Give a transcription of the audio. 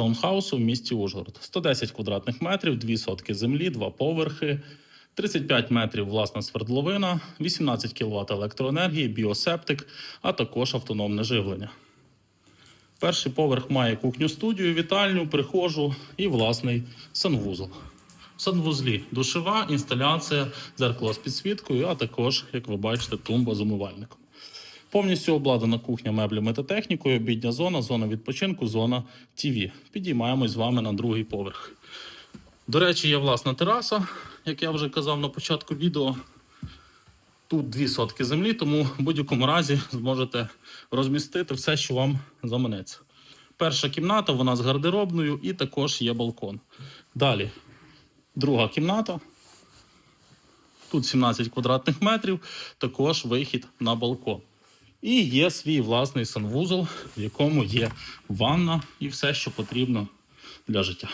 таунхаусу в місті Ужгород. 110 квадратних метрів, 2 сотки землі, 2 поверхи, 35 метрів власна свердловина, 18 кВт електроенергії, біосептик, а також автономне живлення. Перший поверх має кухню-студію, вітальню, прихожу і власний санвузол. В санвузлі душева, інсталяція, дзеркало з підсвіткою, а також, як ви бачите, тумба з умивальником. Повністю обладнана кухня меблями та технікою, обідня зона, зона відпочинку, зона ТВ. Підіймаємось з вами на другий поверх. До речі, є власна тераса, як я вже казав на початку відео. Тут дві сотки землі, тому в будь-якому разі зможете розмістити все, що вам заманеться. Перша кімната, вона з гардеробною і також є балкон. Далі, друга кімната. Тут 17 квадратних метрів, також вихід на балкон. І є свій власний санвузол, в якому є ванна і все, що потрібно для життя.